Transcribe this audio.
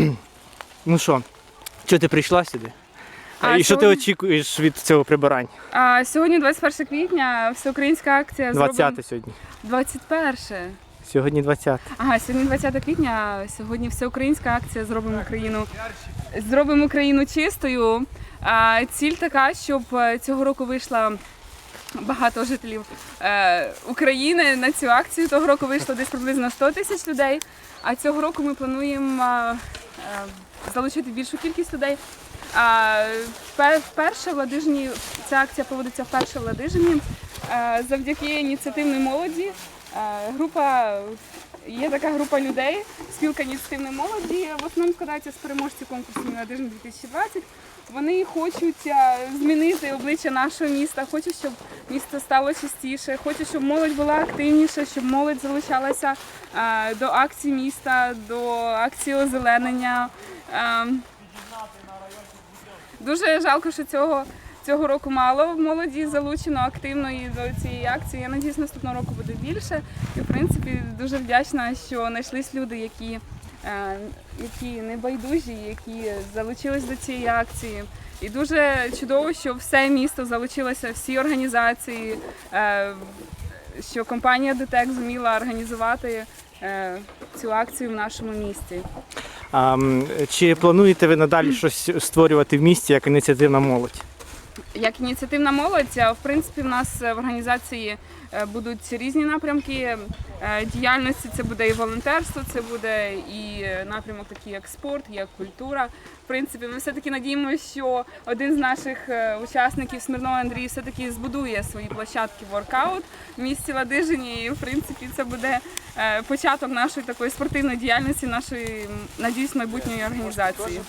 Ну що, що ти прийшла сюди? А І що ти очікуєш від цього прибирання? А, сьогодні 21 квітня, всеукраїнська акція 20 сьогодні. 21. Сьогодні 20. Ага, сьогодні 20 квітня, сьогодні всеукраїнська акція Зробимо Україну. Зробимо Україну чистою. А, ціль така, щоб е, цього року вийшла багато жителів е, України на цю акцію. Того року вийшло десь приблизно 100 тисяч людей. А цього року ми плануємо залучити більшу кількість людей. Вперше в Ладижині ця акція проводиться вперше в Ладижині е, завдяки ініціативної молоді. Е, Група є така група людей, спілка ініціативної молоді. В основному складається з переможців конкурсу Ладижин 2020. Вони хочуть е, змінити обличчя нашого міста, хочуть, щоб місто стало чистіше, хочуть, щоб молодь була активніша, щоб молодь залучалася е, до акцій міста, до акції озеленення. Е, Дуже жалко, що цього, цього року мало молоді залучено активно і до цієї акції. Я надіюсь, наступного року буде більше. І в принципі дуже вдячна, що знайшлись люди, які, які небайдужі, які залучились до цієї акції. І дуже чудово, що все місто залучилося, всі організації, е, що компанія ДТЕК зуміла організувати е, цю акцію в нашому місті. А, чи плануєте ви надалі щось створювати в місті як ініціативна молодь? Як ініціативна молодь, в принципі, в нас в організації е, будуть різні напрямки е, діяльності. Це буде і волонтерство, це буде і е, напрямок такий, як спорт, як культура. В принципі, ми все-таки надіємося, що один з наших е, учасників Смирнова Андрій все-таки збудує свої площадки воркаут в місті Ладижині. І в принципі це буде е, початок нашої такої спортивної діяльності, нашої, надіюсь, майбутньої організації.